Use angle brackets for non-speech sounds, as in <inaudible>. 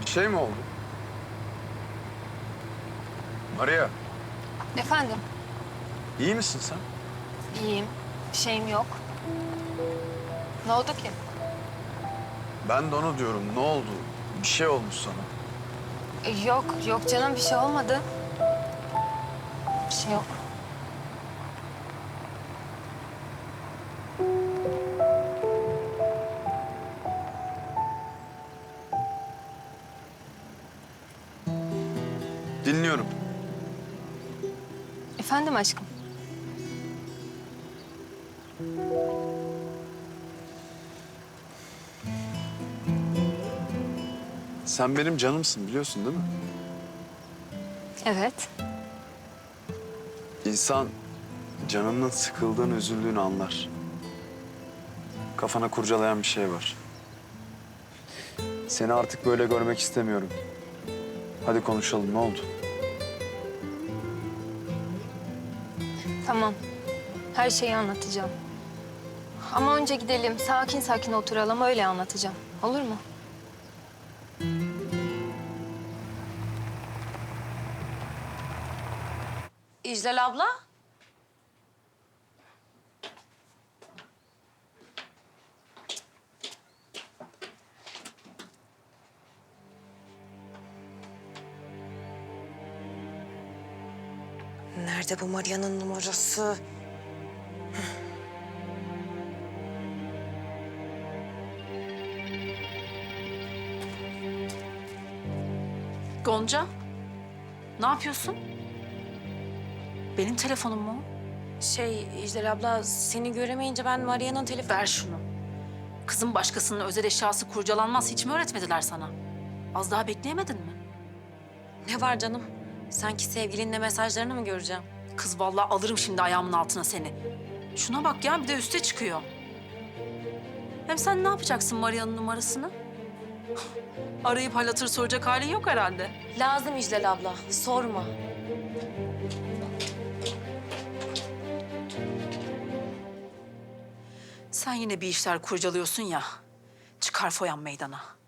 Bir şey mi oldu? Maria, Efendim, iyi misin sen? iyiyim. Bir şeyim yok. Ne oldu ki? Ben de onu diyorum. Ne oldu? Bir şey olmuş sana. E, Yok, yok canım bir şey olmadı. Bir şey yok. Dinliyorum. Efendim aşkım. Sen benim canımsın biliyorsun değil mi? Evet. İnsan canının sıkıldığını, üzüldüğünü anlar. Kafana kurcalayan bir şey var. Seni artık böyle görmek istemiyorum. Hadi konuşalım ne oldu? Tamam. Her şeyi anlatacağım. Ama önce gidelim. Sakin sakin oturalım. Öyle anlatacağım. Olur mu? İclal abla. Nerede bu Maria'nın numarası? Gonca, ne yapıyorsun? Benim telefonum mu? Şey İclal abla seni göremeyince ben Maria'nın telefonu... Ver şunu. Kızım başkasının özel eşyası kurcalanmaz hiç mi öğretmediler sana? Az daha bekleyemedin mi? Ne var canım? Sanki sevgilinle mesajlarını mı göreceğim? Kız vallahi alırım şimdi ayağımın altına seni. Şuna bak ya bir de üste çıkıyor. Hem sen ne yapacaksın Maria'nın numarasını? <laughs> Arayıp hal hatır soracak halin yok herhalde. Lazım İclal abla, sorma. Sen yine bir işler kurcalıyorsun ya. Çıkar foyan meydana.